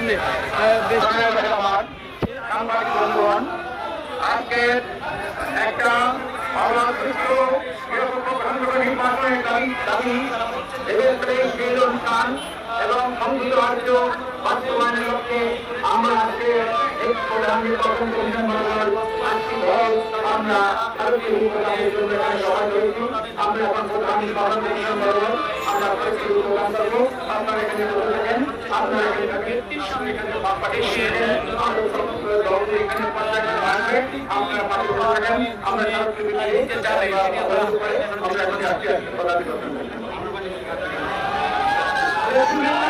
সামনে বন্ধুগণ আজকের একটা এবং সংযুক্ত রাজ্য বাস্তবায়নের লক্ষ্যে আমরা আজকে এই প্রধান নির্বাচন কমিশন মন্ডল আজকে দল আমরা এখন প্রধান নির্বাচন কমিশন আপনারা এখানে থাকেন আপনারা এখানে থাকেন এখানে সমস্ত দলকে এখানে আপনারা পাঠিয়ে থাকেন আমরা আমরা এখন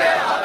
이겨야